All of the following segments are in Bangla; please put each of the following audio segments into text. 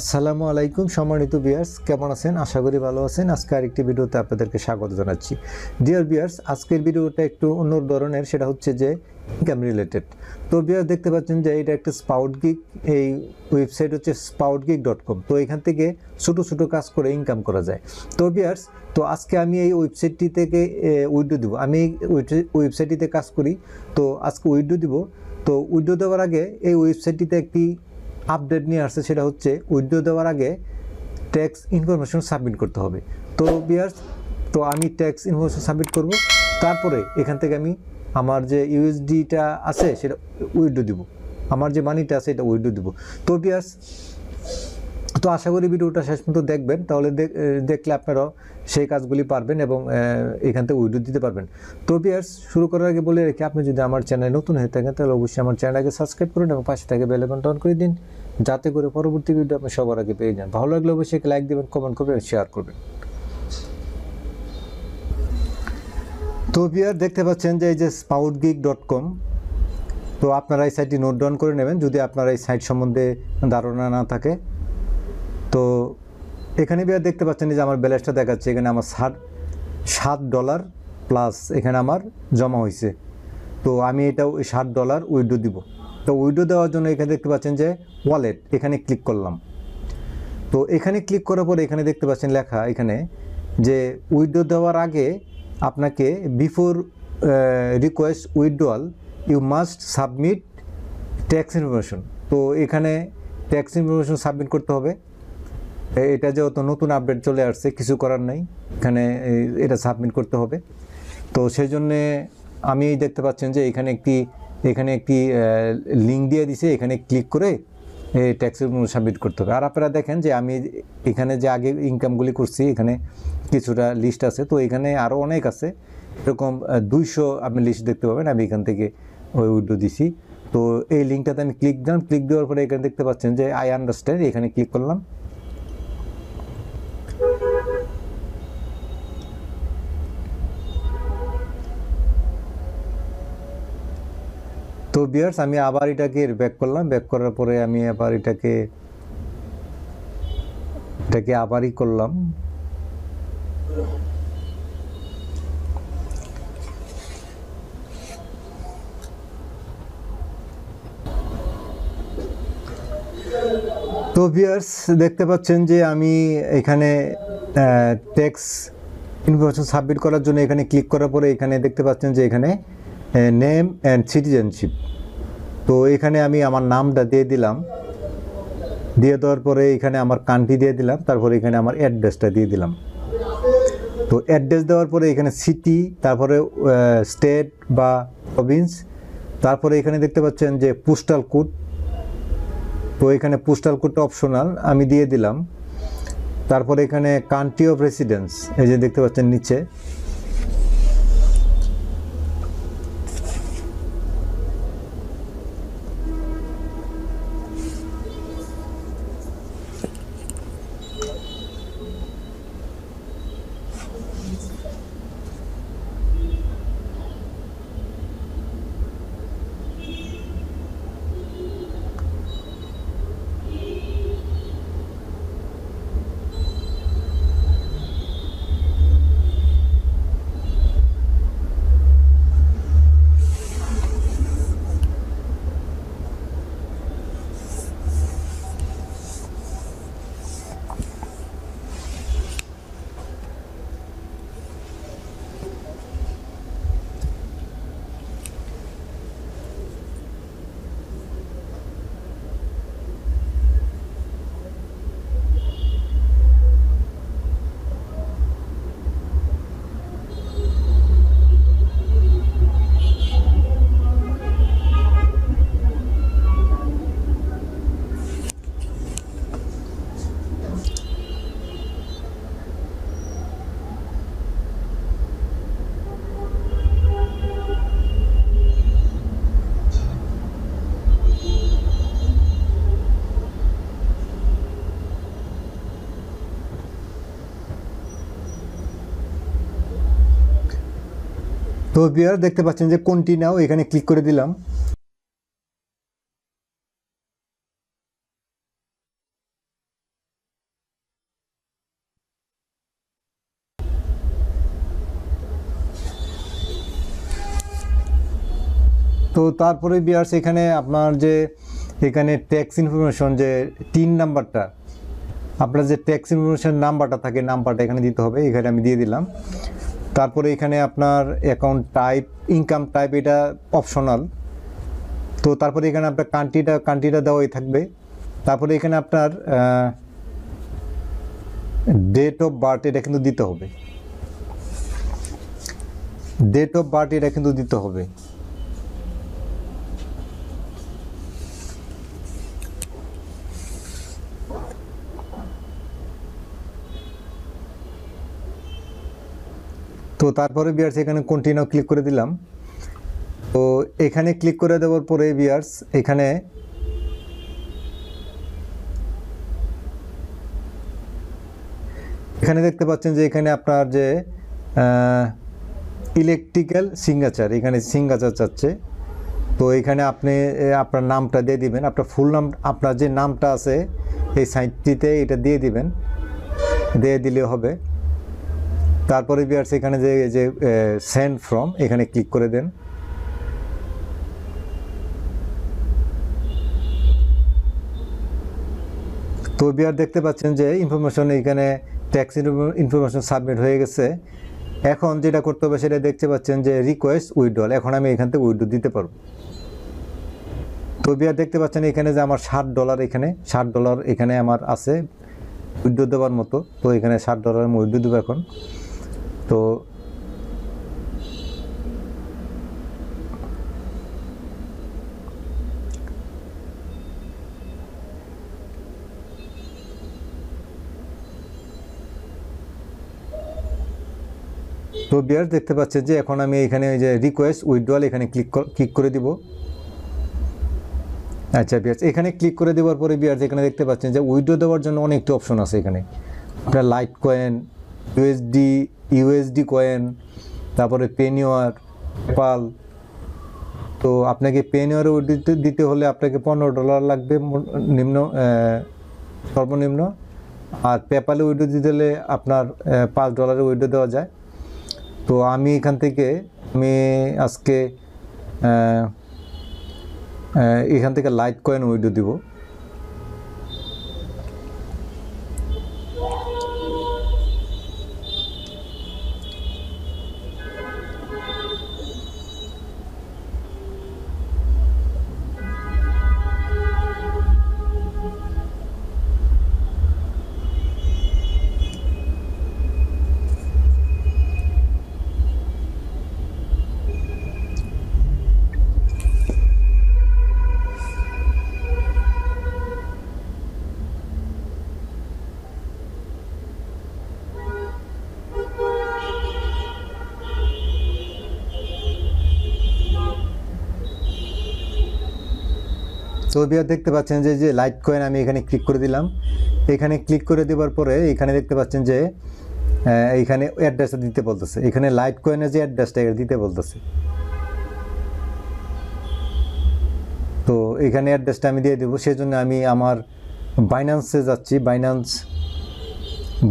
আসসালামু আলাইকুম সম্মানিত বিয়ার্স কেমন আছেন? আশা করি ভালো আছেন। আজকে আরেকটি ভিডিওতে আপনাদেরকে স্বাগত জানাচ্ছি। ডিয়ার বিয়ার্স আজকের ভিডিওটা একটু অন্য ধরনের, সেটা হচ্ছে যে ইনকাম রিলেটেড তো বিয়ার্স দেখতে পাচ্ছেন যে এটা একটা স্পাউট গিক এই ওয়েবসাইট হচ্ছে স্পাউট গিক ডট কম তো এখান থেকে ছোটো ছোটো কাজ করে ইনকাম করা যায়। তো বিয়ার্স তো আজকে আমি এই ওয়েবসাইটটি থেকে উইডো দিব। আমি ওয়েবসাইটটিতে কাজ করি। তো আজকে উইডো দিব। তো উইডো দেওয়ার আগে এই ওয়েবসাইটটিতে একটি আপডেট নিয়ে আসছে সেটা হচ্ছে উইথড্র দেওয়ার আগে ট্যাক্স ইনফরমেশন সাবমিট করতে হবে। তো বিয়ার্স তো আমি ট্যাক্স ইনফরমেশন সাবমিট করব, তারপরে এখান থেকে আমি আমার যে ইউএসডিটা আছে সেটা উইথড্র দিব। আমার যে মানিটা আছে এটা উইথড্র দিব। তো বিয়ার্স তো আশা করি ভিডিওটা শেষ পর্যন্ত দেখবেন। তাহলে দেখ- দেখলে আপনারাও সেই কাজগুলি পারবেন এবং এখান থেকে উইডিও দিতে পারবেন। তো বিয়ার্স শুরু করার আগে বলে রেখে, আপনি যদি আমার চ্যানেল নতুন হয়ে থাকেন, তাহলে অবশ্যই আমার চ্যানেলটাকে সাবস্ক্রাইব করুন এবং পাশে থেকে বেল আইকনটা অন করে দিন, যাতে করে পরবর্তী ভিডিও আপনি সবার আগে পেয়ে যান। ভালো লাগলে অবশ্যই লাইক দেবেন কমেন্ট করবেন শেয়ার করবেন। তো বিয়ার দেখতে পাচ্ছেন যে এই যে স্পাউট গিক ডট কম তো আপনারা এই সাইটটি নোট ডাউন করে নেবেন। যদি আপনার এই সাইট সম্বন্ধে ধারণা না থাকে তো এখানে বিয়ার দেখতে পাচ্ছেন যে আমার ব্যালেন্সটা দেখাচ্ছে, এখানে আমার ষাট সাত ডলার প্লাস এখানে আমার জমা হয়েছে তো আমি এটা ওই ষাট ডলার উইডো দিব। তো উইডো দেওয়ার জন্য এখানে দেখতে পাচ্ছেন যে ওয়ালেট এখানে ক্লিক করলাম। তো এখানে ক্লিক করার পরে এখানে দেখতে পাচ্ছেন লেখা এখানে যে উইডো দেওয়ার আগে আপনাকে before request withdrawal you must submit tax information তো এখানে ট্যাক্স ইনফরমেশন সাবমিট করতে হবে। এটা যে যেহেতু নতুন আপডেট চলে আসছে, কিছু করার নাই। এখানে এটা সাবমিট করতে হবে। তো সেই জন্যে আমি দেখতে পাচ্ছেন যে এখানে একটি এখানে একটি লিঙ্ক দিয়ে দিছে। এখানে ক্লিক করে ট্যাক্স সাবমিট করতে হবে। আর আপনারা দেখেন যে আমি এখানে যে আগে ইনকামগুলি করছি, এখানে কিছুটা লিস্ট আছে। তো এখানে আরও অনেক আছে। এরকম দুইশো আপনি লিস্ট দেখতে পাবেন। আমি এখান থেকে ওই উইডো দিছি। তো এই লিঙ্কটাতে আমি ক্লিক দিলাম। ক্লিক দেওয়ার পরে এখানে দেখতে পাচ্ছেন যে আই আন্ডারস্ট্যান্ড এখানে ক্লিক করলাম। তো বিয়ার্স আমি আবার এটাকে ব্যাক করলাম। ব্যাক করার পরে আমি আবার এটাকে এটাকে আবারই করলাম। তো বিয়ার্স দেখতে পাচ্ছেন যে আমি এখানে ট্যাক্স ইনফরমেশন সাবমিট করার জন্য এখানে ক্লিক করার পরে এখানে দেখতে পাচ্ছেন যে এখানে নেম অ্যান্ড সিটিজেনশিপ তো এখানে আমি আমার নামটা দিয়ে দিলাম। দিয়ে দেওয়ার পরে এখানে আমার কান্ট্রি দিয়ে দিলাম। তারপরে এখানে আমার অ্যাড্রেসটা দিয়ে দিলাম। তো অ্যাড্রেস দেওয়ার পরে এখানে সিটি তারপরে স্টেট বা প্রভিন্স তারপরে এখানে দেখতে পাচ্ছেন যে পোস্টাল কোড তো এখানে পোস্টাল কোডটা অপশনাল আমি দিয়ে দিলাম। তারপরে এখানে কান্ট্রি অফ রেসিডেন্স এই যে দেখতে পাচ্ছেন নিচে। তো বিয়ার দেখতে পাচ্ছেন যে কোনটি নাও, এখানে ক্লিক করে দিলাম। তো তারপরে বিয়ার্স এখানে আপনার যে, এখানে ট্যাক্স ইনফরমেশন যে তিন নাম্বারটা, আপনার যে ট্যাক্স ইনফরমেশন নাম্বারটা থাকে, নাম্বারটা এখানে দিতে হবে, এখানে আমি দিয়ে দিলাম। তারপরে এখানে আপনার অ্যাকাউন্ট টাইপ ইনকাম টাইপ এটা অপশনাল তো তারপরে এখানে আপনার কান্ট্রিটা কান্ট্রিটা দেওয়াই থাকবে। তারপরে এখানে আপনার ডেট অফ বার্থ এটা কিন্তু দিতে হবে। ডেট অফ বার্থ এটা কিন্তু দিতে হবে। তারপরে বিয়ার্স, এখানে কন্টিনিউ ক্লিক করে দিলাম। তো এখানে ক্লিক করে দেওয়ার পরে বিয়ার্স, এখানে এখানে দেখতে পাচ্ছেন যে এখানে আপনার যে ইলেকট্রিক্যাল সিঙ্গাচার এখানে সিঙ্গাচার চাচ্ছে। তো এখানে আপনি আপনার নামটা দিয়ে দিবেন। আপনার ফুল নাম আপনার যে নামটা আছে, এই সাইটটিতে এটা দিয়ে দিবেন। দিয়ে দিলে হবে। তারপরে বিয়ার্স এখানে যে যে সেন্ড ফ্রম এখানে ক্লিক করে দেন। তো বিয়ার দেখতে পাচ্ছেন যে ইনফরমেশন এখানে ট্যাক্স ইনফরমেশন সাবমিট হয়ে গেছে। এখন যেটা করতে হবে সেটা দেখতে পাচ্ছেন যে রিকোয়েস্ট উইড্রল এখন আমি এখান থেকে উইড্রো দিতে পারব। তো বিয়ার দেখতে পাচ্ছেন এখানে যে আমার ষাট ডলার এখানে, ষাট ডলার এখানে আমার আছে উইড্রো দেওয়ার মতো। তো এখানে ষাট ডলার আমি উইড্রো দেবো এখন। তো তো বিয়ার দেখতে পাচ্ছেন যে এখন আমি এখানে ওই যে রিকোয়েস্ট উইথড্রল এখানে ক্লিক ক্লিক করে দিব। আচ্ছা বিয়ার্স, এখানে ক্লিক করে দেওয়ার পরে বিয়ার্স এখানে দেখতে পাচ্ছেন যে উইথড্র দেওয়ার জন্য অনেকটা অপশন আছে এখানে। আপনার Litecoin USD USD coin, তারপরে পেনিওয়ার পেপাল তো আপনাকে পেনিওয়ারে দিতে দিতে হলে আপনাকে পনেরো ডলার লাগবে নিম্ন সর্বনিম্ন। আর পেপালে উইডো দিতে হলে আপনার পাঁচ ডলারে উইডো দেওয়া যায়। তো আমি এখান থেকে, আমি আজকে এখান থেকে লাইট কয়েন উইডো দিব। তো বিয়ার দেখতে পাচ্ছেন যে যে লাইট কয়েন আমি এখানে ক্লিক করে দিলাম। এখানে ক্লিক করে দেওয়ার পরে এখানে দেখতে পাচ্ছেন যে এইখানে অ্যাড্রেসটা দিতে বলতেছে। এখানে লাইট কয়েনের যে অ্যাড্রেসটা দিতে বলতেছে। তো এখানে অ্যাড্রেসটা আমি দিয়ে দেবো। সেজন্য আমি আমার বাইন্যান্সে যাচ্ছি। বাইন্যান্স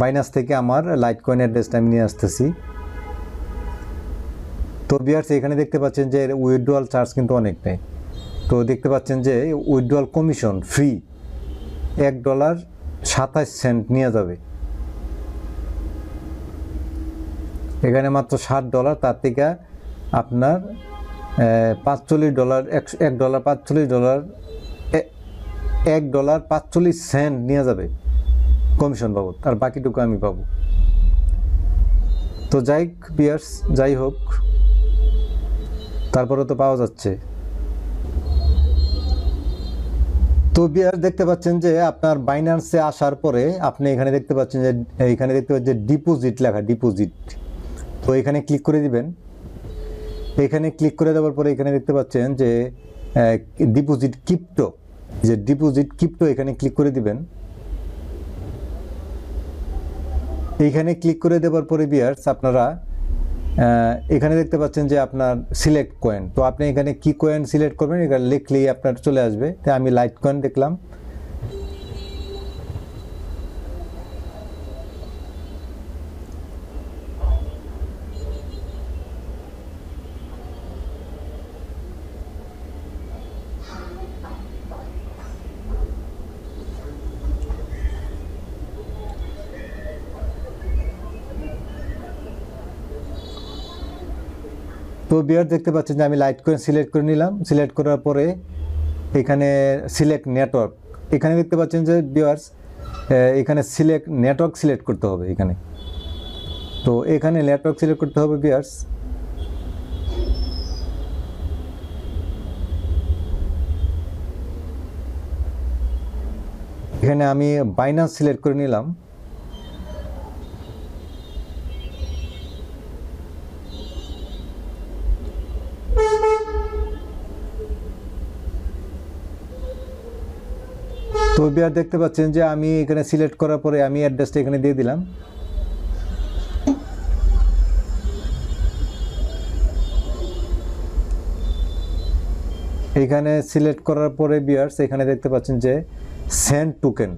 বাইন্যান্স থেকে আমার লাইট কয়েন অ্যাড্রেসটা আমি নিয়ে আসতেছি। তো বিয়ার্স এখানে দেখতে পাচ্ছেন যে উইথড্রয়াল চার্জ কিন্তু অনেক নেই। তো দেখতে পাচ্ছেন যে উইথড্রয়াল কমিশন ফ্রি এক ডলার সাতাশ সেন্ট নিয়ে যাবে। এখানে মাত্র ষাট ডলার তার থেকে আপনার পাঁচচল্লিশ ডলার একশো এক ডলার পাঁচচল্লিশ ডলার এক ডলার পাঁচচল্লিশ সেন্ট নিয়ে যাবে কমিশন বাবদ। আর বাকিটুকু আমি পাবো। তো যাই বিয়ার্স যাই হোক তারপরে তো পাওয়া যাচ্ছে। তো বিয়ার দেখতে পাচ্ছেন যে আপনার বাইন্যান্সে আসার পরে আপনি এখানে দেখতে পাচ্ছেন যে, এখানে দেখতে পাচ্ছেন যে ডিপোজিট লেখা ডিপোজিট তো এখানে ক্লিক করে দিবেন। এখানে ক্লিক করে দেওয়ার পরে এখানে দেখতে পাচ্ছেন যে ডিপোজিট কিপ্টো যে ডিপোজিট কিপ্টো এখানে ক্লিক করে দিবেন। এইখানে ক্লিক করে দেওয়ার পরে বিয়ার্স, আপনারা এখানে দেখতে পাচ্ছেন যে আপনার সিলেক্ট কয়েন তো আপনি এখানে কি কয়েন সিলেক্ট করবেন? এখানে লিখলেই আপনার চলে আসবে। তাই আমি লাইট কয়েন দেখলাম। তো বিয়ার দেখতে পাচ্ছেন যে আমি লাইট করে সিলেক্ট করে নিলাম। সিলেক্ট করার পরে এখানে সিলেক্ট নেটওয়ার্ক এখানে দেখতে পাচ্ছেন যে বিয়ার্স এখানে সিলেক্ট নেটওয়ার্ক সিলেক্ট করতে হবে এখানে। তো এখানে নেটওয়ার্ক সিলেক্ট করতে হবে বিয়ার্স এখানে আমি বাইনান্স সিলেক্ট করে নিলাম। বিয়ার দেখতে পাচ্ছেন যে আমি এখানে সিলেক্ট করার পরে আমি অ্যাড্রেসটা এখানে দিয়ে দিলাম। এখানে সিলেক্ট করার পরে বিয়ার্স এখানে দেখতে পাচ্ছেন যে সেন্ট টোকেন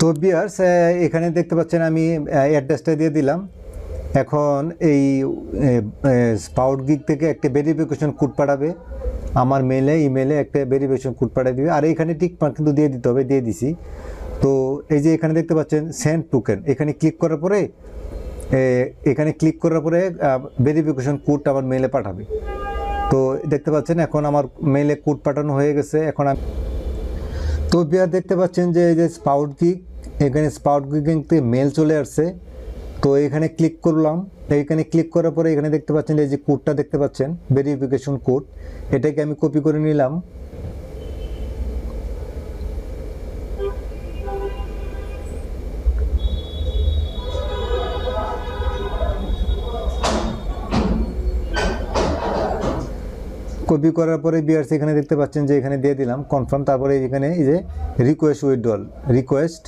তো বিয়ার্স এখানে দেখতে পাচ্ছেন আমি অ্যাড্রেসটা দিয়ে দিলাম। এখন এই স্পাউট গিক থেকে একটা ভেরিফিকেশন কোড পাঠাবে। আমার মেলে ইমেলে একটা ভেরিফিকেশন কোড পাঠিয়ে দিবে। আর এখানে টিক মার্ক কিন্তু দিয়ে দিতে হবে, দিয়ে দিছি। তো এই যে এখানে দেখতে পাচ্ছেন সেন্ড টোকেন এখানে ক্লিক করার পরে এখানে ক্লিক করার পরে ভেরিফিকেশন কোড আমার মেলে পাঠাবে। তো দেখতে পাচ্ছেন, এখন আমার মেলে কোড পাঠানো হয়ে গেছে। এখন আমি তো বিয়ার দেখতে পাচ্ছেন যে, এই যে স্পাউট গিক এখানে স্পাউট গিগতে মেল চলে আসছে। তো এখানে ক্লিক করলাম। এখানে ক্লিক করার পরে এখানে দেখতে পাচ্ছেন এই যে কোডটা দেখতে পাচ্ছেন ভেরিফিকেশন কোড এটাকে আমি কপি করে নিলাম। কপি করার পরে বিআরসি এখানে দেখতে পাচ্ছেন যে, এখানে দিয়ে দিলাম কনফার্ম তারপরে এখানে এই যে request withdrawal request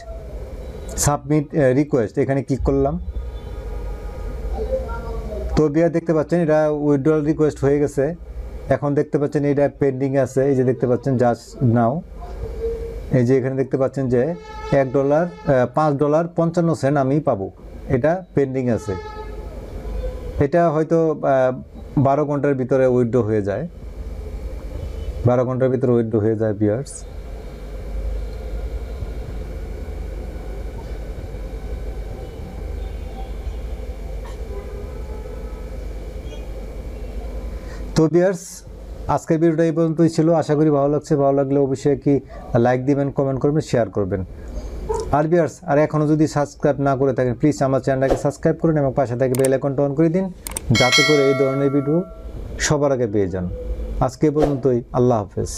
submit request এখানে ক্লিক করলাম। তো বিয়ার দেখতে পাচ্ছেন এটা উইথড্রল রিকোয়েস্ট হয়ে গেছে। এখন দেখতে পাচ্ছেন এটা পেন্ডিং আছে, এই যে দেখতে পাচ্ছেন জাস্ট নাও এই যে এখানে দেখতে পাচ্ছেন যে এক ডলার পাঁচ ডলার পঞ্চান্ন সেন্ট আমি পাবো। এটা পেন্ডিং আছে। এটা হয়তো বারো ঘণ্টার ভিতরে উইথড্র হয়ে যায়। বারো ঘণ্টার ভিতরে উইথড্র হয়ে যায় বিয়ার্স তো বিয়ার্স আজকের ভিডিওটা এই পর্যন্তই ছিল। আশা করি ভালো লাগছে। ভালো লাগলে অবশ্যই কি লাইক দিবেন কমেন্ট করবেন শেয়ার করবেন। আর বিয়ার্স আর এখনও যদি সাবস্ক্রাইব না করে থাকেন প্লিজ আমার চ্যানেলটাকে সাবস্ক্রাইব করুন এবং পাশে থেকে বেল আইকনটা অন করে দিন, যাতে করে এই ধরনের ভিডিও সবার আগে পেয়ে যান। আজকে পর্যন্তই। আল্লাহ হাফেজ।